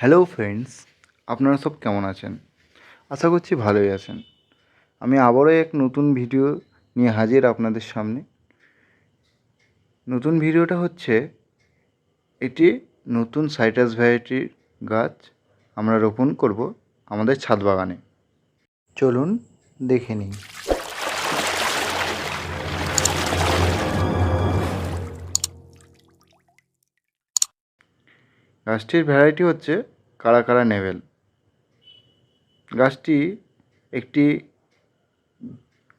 Hello friends, আপনারা সব কেমন আছেন? আশা করছি ভালোই আছেন। আমি আবারও এক নতুন ভিডিও নিয়ে হাজির আপনাদের সামনে। নতুন ভিডিওটা হচ্ছে, এটি নতুন সাইটাস ভ্যারাইটির গাছ আমরা রোপণ করব আমাদের ছাদ বাগানে। চলুন দেখে নিই। গাছটির ভ্যারাইটি হচ্ছে কারা কারা নেভেল। গাছটি একটি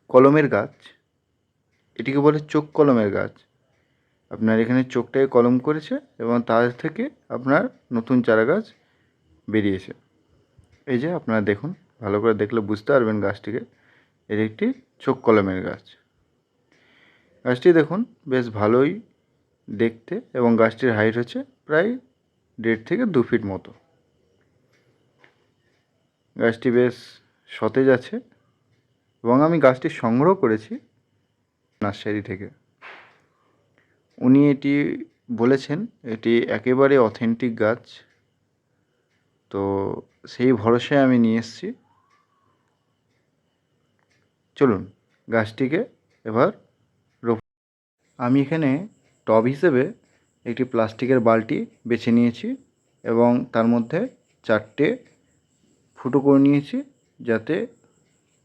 কলমের গাছ, এটিকে বলে চোখ কলমের গাছ। আপনার এখানে চোখটাকে কলম করেছে এবং তার থেকে আপনার নতুন চারা গাছ বেরিয়েছে। এই যে আপনারা দেখুন, ভালো করে দেখলে বুঝতে পারবেন গাছটিকে। এর একটি চোখ কলমের গাছ। গাছটি দেখুন, বেশ ভালোই দেখতে এবং গাছটির হাইট হচ্ছে প্রায় দেড় থেকে দু ফিট মতো। গাছটি বেশ সতেজ আছে এবং আমি গাছটি সংগ্রহ করেছি নার্সারি থেকে। উনি এটি বলেছেন, এটি একেবারে অথেন্টিক গাছ। তো সেই ভরসায় আমি নিয়ে এসেছি। চলুন, গাছটিকে এবার রোপ আমি এখানে টব হিসেবে একটি প্লাস্টিকের বালতি বেছে নিয়েছি এবং তার মধ্যে চারটে ফুটো করে নিয়েছি যাতে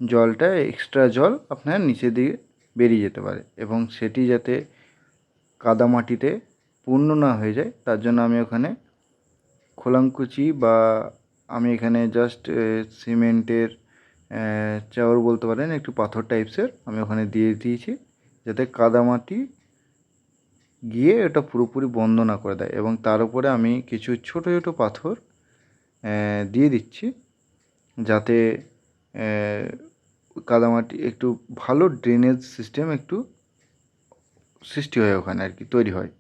জলটা এক্সট্রা জল আপনার নিচে দিয়ে বেরিয়ে যেতে পারে এবং সেটি যাতে কাদা মাটিতে পূর্ণ না হয়ে যায়, তার জন্য আমি ওখানে খোলাঙ্কুচি বা আমি এখানে জাস্ট সিমেন্টের চাউর বলতে পারেন, একটু পাথর টাইপসের আমি ওখানে দিয়ে দিয়েছি যাতে কাদা মাটি গিয়ে এটা পুরোপুরি বন্ধ না করে দেয় এবং তার উপরে আমি কিছু ছোটো ছোটো পাথর দিয়ে দিচ্ছি যাতে কাদামাটি একটু ভালো ড্রেনেজ সিস্টেম একটু সৃষ্টি হয় ওখানে আর কি, তৈরি হয়।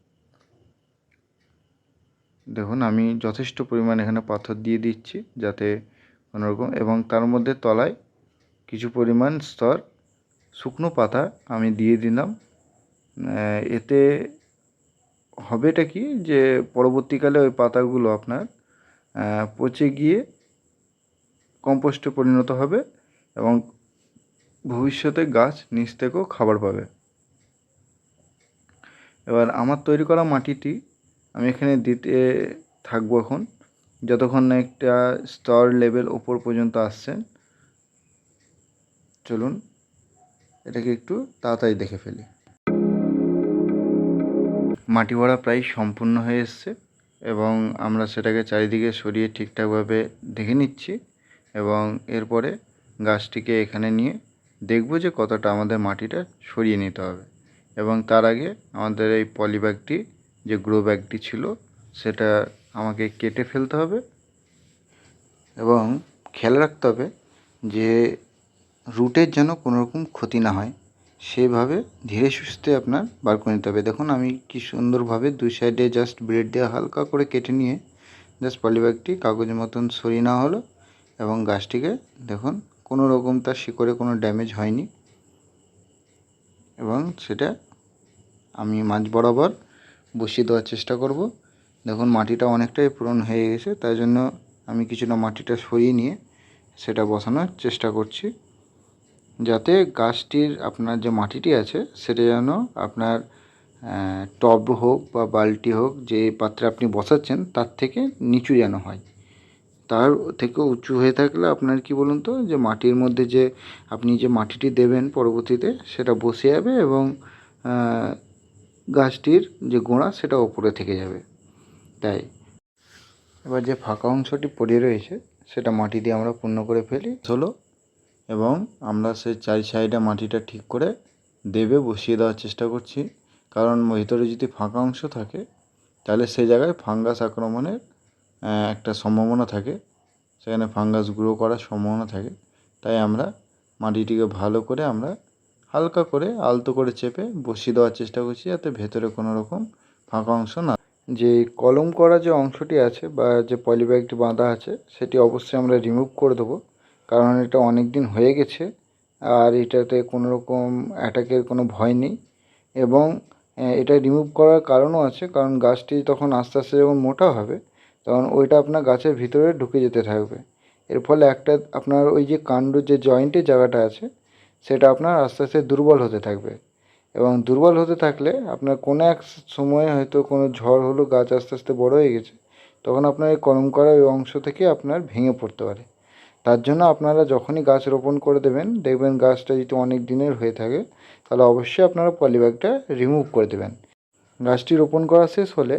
দেখুন, আমি যথেষ্ট পরিমাণ এখানে পাথর দিয়ে দিচ্ছি যাতে কোনোরকম এবং তার মধ্যে তলায় কিছু পরিমাণ স্তর শুকনো পাতা আমি দিয়ে দিলাম। এতে হবেটা কি? যে পরবর্তীকালে ওই পাতাগুলো আপনার পচে গিয়ে কম্পোস্টে পরিণত হবে এবং ভবিষ্যতে গাছ নিচ থেকেও খাবার পাবে। এবার আমার তৈরি করা মাটিটি আমি এখানে দিতে থাকব এখন। যতক্ষণ না একটা স্তর লেভেল ওপর পর্যন্ত আসছেন, চলুন এটাকে একটু তাড়াতাড়ি দেখে ফেলি। মাটি ভরা প্রায় সম্পূর্ণ হয়ে এসছে এবং আমরা সেটাকে চারিদিকে সরিয়ে ঠিকঠাকভাবে দেখে নিচ্ছি এবং এরপরে গাছটিকে এখানে নিয়ে দেখব যে কতটা আমাদের মাটিটা সরিয়ে নিতে হবে। এবং তার আগে আমাদের এই পলি ব্যাগটি যে গ্রো ব্যাগটি ছিল, সেটা আমাকে কেটে ফেলতে হবে এবং খেয়াল রাখতে হবে যে রুটের যেন কোনো রকম ক্ষতি না হয়। সেভাবে ধীরে সুস্থে আপনার বার করে নিতে হবে। দেখুন, আমি কি সুন্দরভাবে দুই সাইডে জাস্ট ব্লেড দিয়ে হালকা করে কেটে নিয়ে জাস্ট পলিব্যাগটি কাগজের মতন সরিয়ে নেওয়া হলো এবং গাছটিকে দেখুন, কোনো রকম তার শিকড়ে কোনো ড্যামেজ হয়নি এবং সেটা আমি মাঝ বরাবর বসিয়ে দেওয়ার চেষ্টা করব। দেখুন, মাটিটা অনেকটাই পূরণ হয়ে গেছে, তাই জন্য আমি কিছুটা মাটিটা সরিয়ে নিয়ে সেটা বসানোর চেষ্টা করছি। গাছটির আপনার যে মাটিটি আছে, সেটা যেন আপনার টব হোক বা বালতি হোক, যে পাত্রে আপনি বসাচ্ছেন, তার থেকে নিচু যেন হয়। তার থেকে উঁচু হয়ে থাকলে আপনার কি বলুন তো, যে মাটির মধ্যে যে আপনি যে মাটিটি দেবেন পরবর্তীতে, সেটা বসে যাবে এবং গাছটির যে গোড়া, সেটা ওপরে থেকে যাবে। তাই। এবার যে ফাঁকা অংশটি পড়ে রয়েছে, সেটা মাটি দিয়ে আমরা পূর্ণ করে ফেলি। হলো এবং আমরা সেই চারি সাইডে মাটিটা ঠিক করে দেবে বসিয়ে দেওয়ার চেষ্টা করছি। কারণ ভিতরে যদি ফাঁকা অংশ থাকে, তাহলে সেই জায়গায় ফাঙ্গাস আক্রমণের একটা সম্ভাবনা থাকে। সেখানে ফাঙ্গাস গ্রো করার সম্ভাবনা থাকে। তাই আমরা মাটিটিকে ভালো করে আমরা হালকা করে আলতো করে চেপে বসিয়ে দেওয়ার চেষ্টা করছি যাতে ভেতরে কোনো রকম ফাঁকা অংশ না। যে কলম করা যে অংশটি আছে বা যে পলিব্যাগটি বাঁধা আছে, সেটি অবশ্যই আমরা রিমুভ করে দেবো। কারণ এটা অনেক দিন হয়ে গেছে আর এটাতে কোনো রকম অ্যাটাকের কোনো ভয় নেই এবং এটা রিমুভ করার কারণও আছে, কারণ গাছটি তখন আস্তে আস্তে যখন মোটা হবে, তখন ওইটা আপনার গাছের ভিতরে ঢুকে যেতে থাকবে। এর ফলে একটা আপনার ওই যে কাণ্ড যে জয়েন্টের জায়গাটা আছে, সেটা আপনার আস্তে আস্তে দুর্বল হতে থাকবে। এবং দুর্বল হতে থাকলে আপনার কোনো এক সময়ে হয়তো কোনো ঝড় হলো, গাছ আস্তে আস্তে বড় হয়ে গেছে, তখন আপনার এই কলম করা ওই অংশ থেকে আপনার ভেঙে পড়তে পারে। তার জন্য আপনারা যখনই গাছ রোপণ করে দেবেন, দেখবেন গাছটা যদি অনেক দিনের হয়ে থাকে, তাহলে অবশ্যই আপনারা পলিব্যাগটা রিমুভ করে দেবেন। গাছটি রোপণ করা শেষ হলে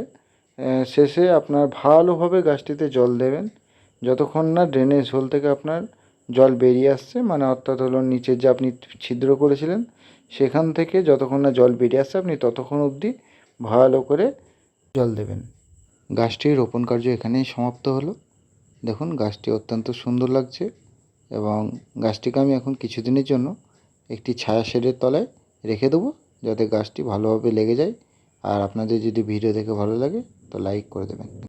শেষে আপনার ভালোভাবে গাছটিতে জল দেবেন। যতক্ষণ না ড্রেনেজ হোল থেকে আপনার জল বেরিয়ে আসছে মানে অর্থাৎ হলো নিচের যে আপনি ছিদ্র করেছিলেন, সেখান থেকে যতক্ষণ না জল বেরিয়ে আসছে, আপনি ততক্ষণ অবধি ভালো করে জল দেবেন। গাছটির রোপণ কার্য এখানেই সমাপ্ত হলো। দেখুন, গাছটি অত্যন্ত সুন্দর লাগছে এবং গাছটিকে আমি এখন কিছুদিনের জন্য একটি ছায়া শেডের তলায় রেখে দেবো যাতে গাছটি ভালোভাবে লেগে যায়। আর আপনাদের যদি ভিডিও দেখে ভালো লাগে, তো লাইক করে দেবেন।